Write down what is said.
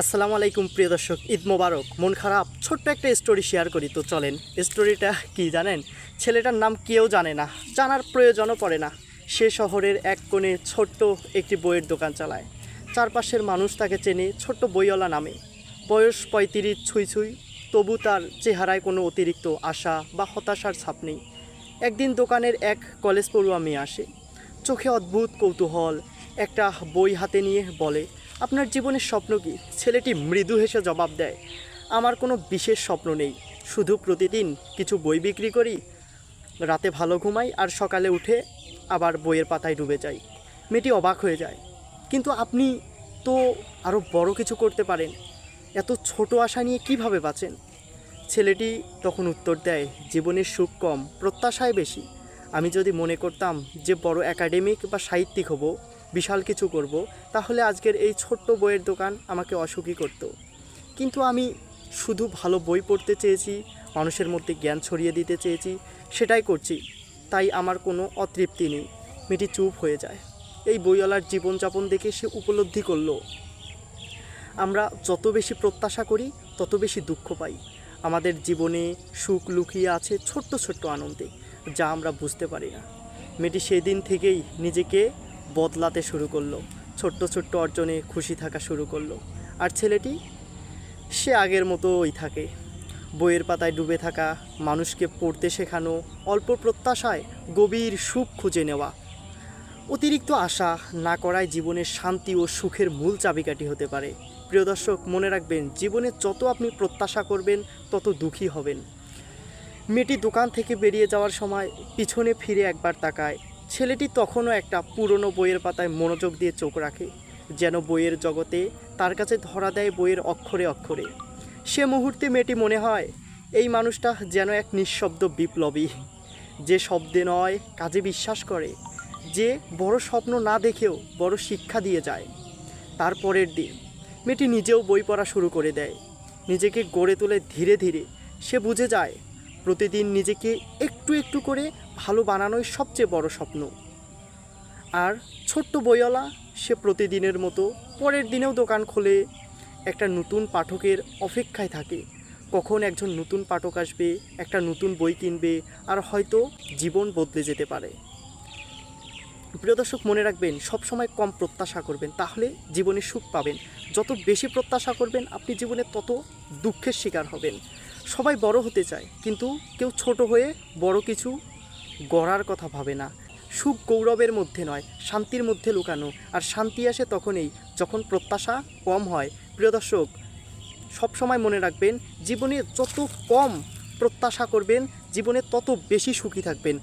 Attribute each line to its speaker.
Speaker 1: আসসালামু আলাইকুম, প্রিয় দর্শক। ঈদ মোবারক। মন খারাপ। ছোট্ট একটা স্টোরি শেয়ার করি তো, চলেন। স্টোরিটা কি জানেন? ছেলেটার নাম কেউ জানে না। জানার প্রয়োজনও পড়ে না। সে শহরের এক কোণে ছোট্ট একটি বইয়ের দোকান চালায়। চারপাশের মানুষ তাকে চেনে ছোট্ট বইওয়ালা নামে। বয়স পঁয়ত্রিশ, ছুঁই ছুঁই। তবু তার চেহারায় কোনো অতিরিক্ত আশা বা হতাশার ছাপ নেই। একদিন দোকানের এক কলেজ পড়ুয়া মেয়ে আসে। চোখে অদ্ভুত কৌতূহল। একটা বই হাতে নিয়ে বলে আপনার জীবনের স্বপ্ন কি ছেলেটি মৃদু হেসে জবাব দেয়, আমার কোনো বিশেষ স্বপ্ন নেই। শুধু প্রতিদিন কিছু বই বিক্রি করি, রাতে ভালো ঘুমাই আর সকালে উঠে আবার বইয়ের পাতায় ডুবে যাই। মেয়েটি অবাক হয়ে যায়, কিন্তু আপনি তো আরও বড় কিছু করতে পারেন। এত ছোট আশা নিয়ে কীভাবে বাঁচেন? ছেলেটি তখন উত্তর দেয়, জীবনের সুখ কম, প্রত্যাশায় বেশি। আমি যদি মনে করতাম যে বড় একাডেমিক বা সাহিত্যিক হব বিশাল কিছু করব, তাহলে আজকের এই ছোট্ট বইয়ের দোকান আমাকে অসুখী করত। কিন্তু আমি শুধু ভালো বই পড়তে চেয়েছি, মানুষের মধ্যে জ্ঞান ছড়িয়ে দিতে চেয়েছি, সেটাই করছি। তাই আমার কোনো অতৃপ্তি নেই, মেয়েটি চুপ হয়ে যায়। এই বইওয়ালার জীবনযাপন দেখে সে উপলব্ধি করল, আমরা যত বেশি প্রত্যাশা করি, তত বেশি দুঃখ পাই। আমাদের জীবনে সুখ লুকিয়ে আছে ছোট্ট ছোট্ট আনন্দে, যা আমরা বুঝতে পারি না। মেয়েটি সেই দিন থেকেই নিজেকে বদলাতে শুরু করল। ছোট্ট ছোট্ট অর্জনে খুশি থাকা শুরু করল। আর ছেলেটি? সে আগের মতোই থাকে। বইয়ের পাতায় ডুবে থাকা মানুষকে পড়তে শেখানো, অল্প প্রত্যাশায় গভীর সুখ খুঁজে নেওয়া। অতিরিক্ত আশা না করায় জীবনের শান্তি ও সুখের মূল চাবিকাঠি হতে পারে। প্রিয় দর্শক, মনে রাখবেন, জীবনে যত আপনি প্রত্যাশা করবেন, তত দুঃখী হবেন। মেয়েটি দোকান থেকে বেরিয়ে যাওয়ার সময় পিছনে ফিরে একবার তাকায়। ছেলেটি তখনও একটা পুরনো বইয়ের পাতায় মনোযোগ দিয়ে চোখ রাখে, যেন বইয়ের জগতে তার কাছে ধরা দেয় বইয়ের অক্ষরে অক্ষরে। সে মুহূর্তে মেয়েটি মনে হয়, এই মানুষটা যেন এক নিঃশব্দ বিপ্লবী, যে শব্দে নয় কাজে বিশ্বাস করে, যে বড় স্বপ্ন না দেখেও বড় শিক্ষা দিয়ে যায়। তার পরের দিন, মেয়েটি নিজেও বই পড়া শুরু করে দেয়। নিজেকে গড়ে তোলে ধীরে ধীরে, সে বুঝে যায়, প্রতিদিন নিজেকে একটু একটু করে ভালো বানানোই সবচেয়ে বড় স্বপ্ন। আর ছোট্ট বইওয়ালা, সে প্রতিদিনের মতো পরের দিনেও দোকান খোলে, একটা নতুন পাঠকের অপেক্ষায় থাকে। কখন একজন নতুন পাঠক আসবে, একটা নতুন বই কিনবে, আর হয়তো জীবন বদলে যেতে পারে। প্রিয় দর্শক, মনে রাখবেন, সবসময় কম প্রত্যাশা করবেন, তাহলে জীবনে সুখ পাবেন। যত বেশি প্রত্যাশা করবেন, আপনি জীবনে তত দুঃখের শিকার হবেন। সবাই বড় হতে চায়, কিন্তু কেউ ছোট হয়ে বড় কিছু গড়ার কথা ভাবে না। সুখ গৌরবের মধ্যে নয়, শান্তির মধ্যে লুকানো। আর শান্তি আসে তখনই যখন প্রত্যাশা কম হয়। প্রিয় দর্শক, সবসময় মনে রাখবেন, জীবনে যত কম প্রত্যাশা করবেন, জীবনে তত বেশি সুখী থাকবেন।